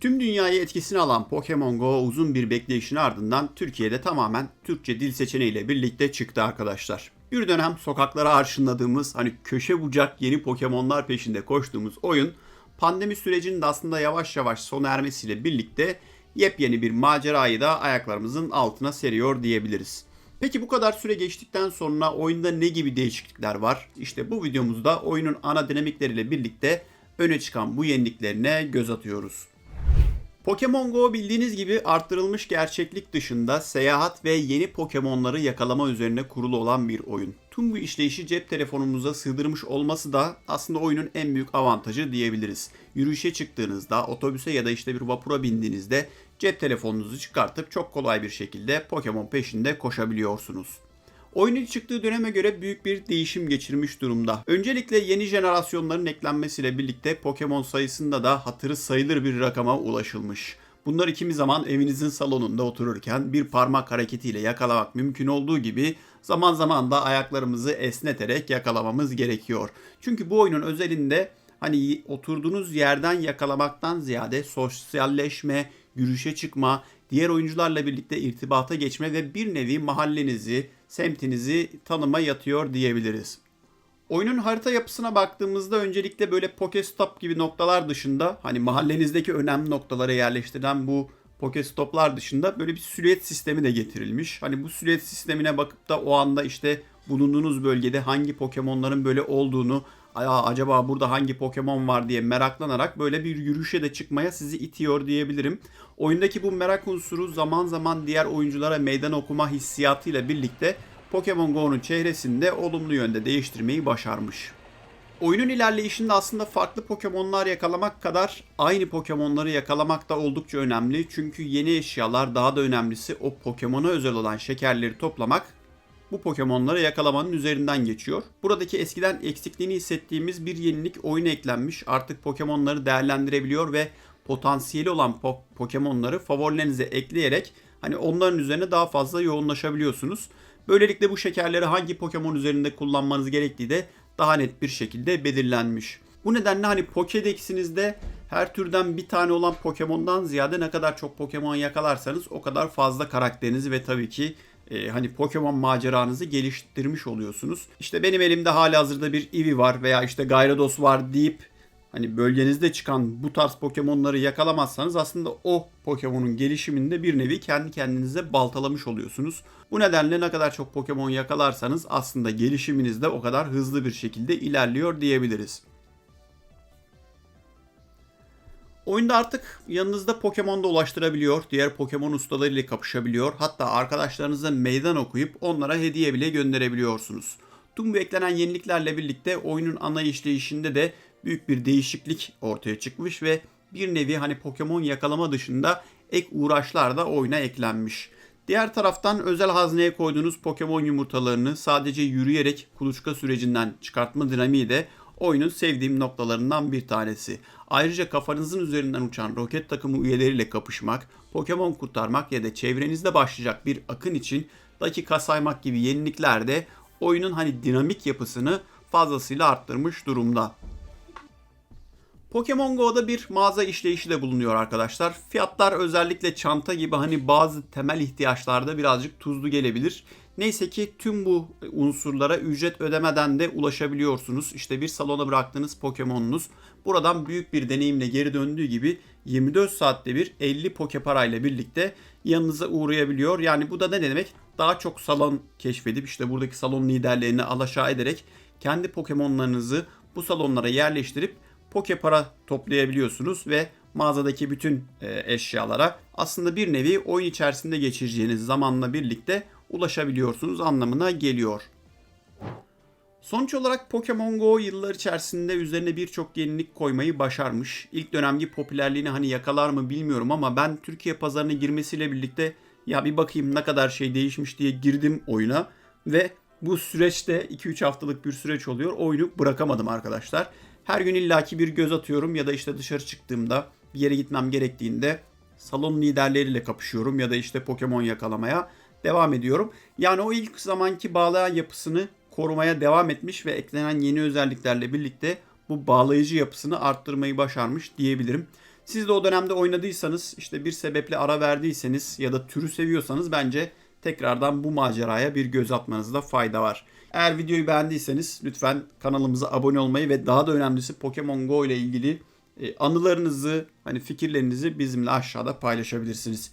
Tüm dünyayı etkisine alan Pokemon Go uzun bir bekleyişin ardından Türkiye'de tamamen Türkçe dil seçeneğiyle birlikte çıktı arkadaşlar. Bir dönem sokaklara arşınladığımız hani köşe bucak yeni Pokemon'lar peşinde koştuğumuz oyun pandemi sürecinin de aslında yavaş yavaş sona ermesiyle birlikte yepyeni bir macerayı da ayaklarımızın altına seriyor diyebiliriz. Peki bu kadar süre geçtikten sonra oyunda ne gibi değişiklikler var? İşte bu videomuzda oyunun ana dinamikleriyle birlikte öne çıkan bu yeniliklerine göz atıyoruz. Pokemon Go bildiğiniz gibi arttırılmış gerçeklik dışında seyahat ve yeni Pokemon'ları yakalama üzerine kurulu olan bir oyun. Tüm bu işleyişi cep telefonumuza sığdırmış olması da aslında oyunun en büyük avantajı diyebiliriz. Yürüyüşe çıktığınızda, otobüse ya da işte bir vapura bindiğinizde cep telefonunuzu çıkartıp çok kolay bir şekilde Pokemon peşinde koşabiliyorsunuz. Oyunun çıktığı döneme göre büyük bir değişim geçirmiş durumda. Öncelikle yeni jenerasyonların eklenmesiyle birlikte Pokemon sayısında da hatırı sayılır bir rakama ulaşılmış. Bunları kimi zaman evinizin salonunda otururken bir parmak hareketiyle yakalamak mümkün olduğu gibi zaman zaman da ayaklarımızı esneterek yakalamamız gerekiyor. Çünkü bu oyunun özelinde hani oturduğunuz yerden yakalamaktan ziyade sosyalleşme, yürüyüşe çıkma, diğer oyuncularla birlikte irtibata geçme ve bir nevi mahallenizi, semtinizi tanıma yatıyor diyebiliriz. Oyunun harita yapısına baktığımızda öncelikle böyle Pokestop gibi noktalar dışında hani mahallenizdeki önemli noktalara yerleştirilen bu Pokestoplar dışında böyle bir silüet sistemi de getirilmiş. Hani bu silüet sistemine bakıp da o anda işte bulunduğunuz bölgede hangi Pokemon'ların böyle olduğunu, acaba burada hangi Pokemon var diye meraklanarak böyle bir yürüyüşe de çıkmaya sizi itiyor diyebilirim. Oyundaki bu merak unsuru zaman zaman diğer oyunculara meydan okuma hissiyatıyla birlikte Pokemon Go'nun çehresini de olumlu yönde değiştirmeyi başarmış. Oyunun ilerleyişinde aslında farklı Pokemon'lar yakalamak kadar aynı Pokemon'ları yakalamak da oldukça önemli. Çünkü yeni eşyalar daha da önemlisi o Pokemon'a özel olan şekerleri toplamak bu Pokemon'ları yakalamanın üzerinden geçiyor. Buradaki eskiden eksikliğini hissettiğimiz bir yenilik oyuna eklenmiş. Artık Pokemon'ları değerlendirebiliyor ve potansiyeli olan po- Pokemon'ları favorilerinize ekleyerek hani onların üzerine daha fazla yoğunlaşabiliyorsunuz. Böylelikle bu şekerleri hangi Pokemon üzerinde kullanmanız gerektiği de daha net bir şekilde belirlenmiş. Bu nedenle hani Pokédex'inizde her türden bir tane olan Pokemon'dan ziyade ne kadar çok Pokemon yakalarsanız o kadar fazla karakterinizi ve tabii ki e, hani Pokemon maceranızı geliştirmiş oluyorsunuz. İşte benim elimde hali hazırda bir Eevee var veya işte Gyarados var deyip hani bölgenizde çıkan bu tarz Pokemon'ları yakalamazsanız aslında o Pokemon'un gelişiminde bir nevi kendi kendinize baltalamış oluyorsunuz. Bu nedenle ne kadar çok Pokemon yakalarsanız aslında gelişiminiz de o kadar hızlı bir şekilde ilerliyor diyebiliriz. Oyunda artık yanınızda Pokemon da ulaştırabiliyor, diğer Pokemon ustalarıyla kapışabiliyor. Hatta arkadaşlarınıza meydan okuyup onlara hediye bile gönderebiliyorsunuz. Tüm bu eklenen yeniliklerle birlikte oyunun ana işleyişinde de büyük bir değişiklik ortaya çıkmış ve bir nevi hani Pokemon yakalama dışında ek uğraşlar da oyuna eklenmiş. Diğer taraftan özel hazneye koyduğunuz Pokemon yumurtalarını sadece yürüyerek kuluçka sürecinden çıkartma dinamiği de oyunun sevdiğim noktalarından bir tanesi. Ayrıca kafanızın üzerinden uçan roket takımı üyeleriyle kapışmak, Pokemon kurtarmak ya da çevrenizde başlayacak bir akın için dakika saymak gibi yenilikler de oyunun hani dinamik yapısını fazlasıyla arttırmış durumda. Pokemon Go'da bir mağaza işleyişi de bulunuyor arkadaşlar. Fiyatlar özellikle çanta gibi hani bazı temel ihtiyaçlarda birazcık tuzlu gelebilir. Neyse ki tüm bu unsurlara ücret ödemeden de ulaşabiliyorsunuz. İşte bir salona bıraktığınız Pokemon'unuz buradan büyük bir deneyimle geri döndüğü gibi 24 saatte bir 50 poke parayla birlikte yanınıza uğrayabiliyor. Yani bu da ne demek? Daha çok salon keşfedip işte buradaki salon liderlerini alaşağı ederek kendi Pokemon'larınızı bu salonlara yerleştirip poke para toplayabiliyorsunuz ve mağazadaki bütün e, eşyalara aslında bir nevi oyun içerisinde geçireceğiniz zamanla birlikte ulaşabiliyorsunuz anlamına geliyor. Sonuç olarak Pokemon Go yıllar içerisinde üzerine birçok yenilik koymayı başarmış. İlk dönemki popülerliğini hani yakalar mı bilmiyorum ama ben Türkiye pazarına girmesiyle birlikte ya bir bakayım ne kadar şey değişmiş diye girdim oyuna ve bu süreçte 2-3 haftalık bir süreç oluyor. Oyunu bırakamadım arkadaşlar. Her gün illaki bir göz atıyorum ya da işte dışarı çıktığımda bir yere gitmem gerektiğinde salon liderleriyle kapışıyorum ya da işte Pokemon yakalamaya devam ediyorum. Yani o ilk zamanki bağlayan yapısını korumaya devam etmiş ve eklenen yeni özelliklerle birlikte bu bağlayıcı yapısını arttırmayı başarmış diyebilirim. Siz de o dönemde oynadıysanız işte bir sebeple ara verdiyseniz ya da türü seviyorsanız bence tekrardan bu maceraya bir göz atmanızda fayda var. Eğer videoyu beğendiyseniz lütfen kanalımıza abone olmayı ve daha da önemlisi Pokemon Go ile ilgili e, anılarınızı, hani fikirlerinizi bizimle aşağıda paylaşabilirsiniz.